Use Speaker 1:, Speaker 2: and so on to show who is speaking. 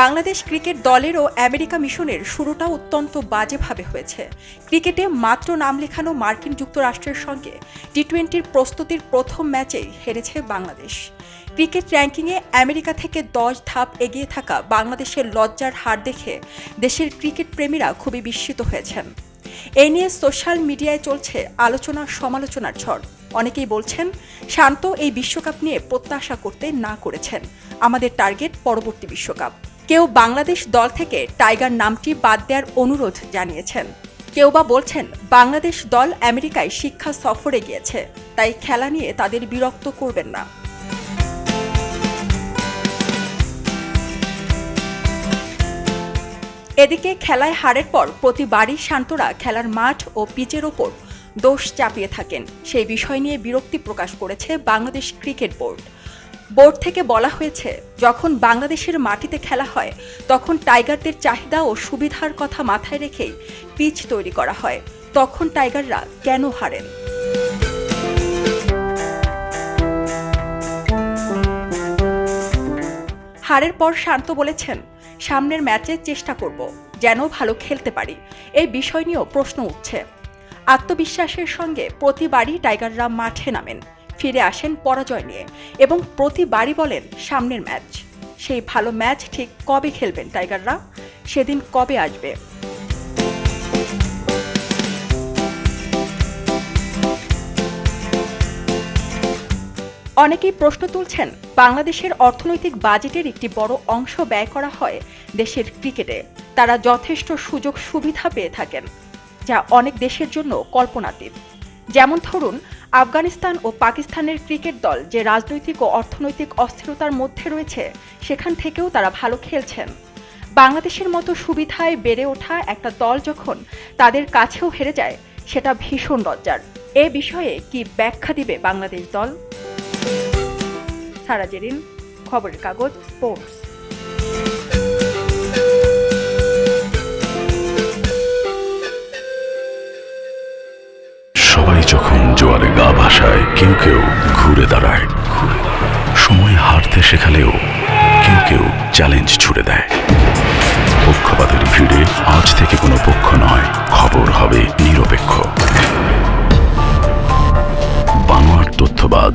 Speaker 1: Bangladesh cricket দলের ও America মিশনের শুরুটা অত্যন্ত বাজেভাবে হয়েছে। ক্রিকেটে মাত্র নাম লেখানো মার্কিন যুক্তরাষ্ট্রের সঙ্গে টি টোয়েন্টির প্রস্তুতির প্রথম ম্যাচেই হেরেছে বাংলাদেশ। ক্রিকেট র্যাঙ্কিংয়ে আমেরিকা থেকে দশ ধাপ এগিয়ে থাকা বাংলাদেশের লজ্জার হার দেখে দেশের ক্রিকেট প্রেমীরা খুবই বিস্মিত হয়েছেন। এই নিয়ে সোশ্যাল মিডিয়ায় চলছে আলোচনা সমালোচনার ঝড়। অনেকেই বলছেন, শান্ত এই বিশ্বকাপ নিয়ে প্রত্যাশা করতে না করেছেন। আমাদের টার্গেট পরবর্তী বিশ্বকাপ। কেউ বাংলাদেশ দল থেকে টাইগার নামটি বাদ দেওয়ার অনুরোধ জানিয়েছেন। কেউ বা বলছেন, বাংলাদেশ দল আমেরিকায় শিক্ষা সফরে গিয়েছে, তাই খেলা নিয়ে তাদের বিরক্ত করবেন না। এদিকে খেলায় হারের পর প্রতিবারই শান্তরা খেলার মাঠ ও পিচের ওপর দোষ চাপিয়ে থাকেন। সেই বিষয় নিয়ে বিরক্তি প্রকাশ করেছে বাংলাদেশ ক্রিকেট বোর্ড। বোর্ড থেকে বলা হয়েছে, যখন বাংলাদেশের মাটিতে খেলা হয়, তখন টাইগারদের চাহিদা ও সুবিধার কথা মাথায় রেখেই পিচ তৈরি করা হয়। তখন টাইগাররা কেন হারেন? হারের পর শান্ত বলেছেন সামনের ম্যাচে চেষ্টা করব যেন ভালো খেলতে পারি। এই বিষয় নিয়েও প্রশ্ন উঠছে। আত্মবিশ্বাসের সঙ্গে প্রতিবারই টাইগাররা মাঠে নামেন, ফিরে আসেন পরাজয় নিয়ে এবং প্রতিবারই বলেন সামনের ম্যাচ। সেই ভালো ম্যাচ ঠিক কবে খেলবেন টাইগাররা? সেদিন কবে আসবে? অনেকেই প্রশ্ন তুলছেন, বাংলাদেশের অর্থনৈতিক বাজেটের একটি বড় অংশ ব্যয় করা হয় দেশের ক্রিকেটে। তারা যথেষ্ট সুযোগ সুবিধা পেয়ে থাকেন, যা অনেক দেশের জন্য কল্পনাতীত। যেমন ধরুন, আফগানিস্তান ও পাকিস্তানের ক্রিকেট দল যে রাজনৈতিক ও অর্থনৈতিক অস্থিরতার মধ্যে রয়েছে, সেখান থেকেও তারা ভালো খেলছেন। বাংলাদেশের মতো সুবিধায় বেড়ে ওঠা একটা দল যখন তাদের কাছেও হেরে যায়, সেটা ভীষণ লজ্জার। এ বিষয়ে কি ব্যাখ্যা দিবে বাংলাদেশ দল? সারা জেরিন, খবরের কাগজ স্পোর্টস
Speaker 2: সবাই যখন জোয়ারে গা ভাসায়, কেউ কেউ ঘুরে দাঁড়ায়। সময় হারতে শেখালেও কেউ কেউ চ্যালেঞ্জ ছুড়ে দেয়। পক্ষপাতের ভিড়ে আজ থেকে কোনো পক্ষ নয়, খবর হবে নিরপেক্ষ। বানোয়ার তথ্যবাদ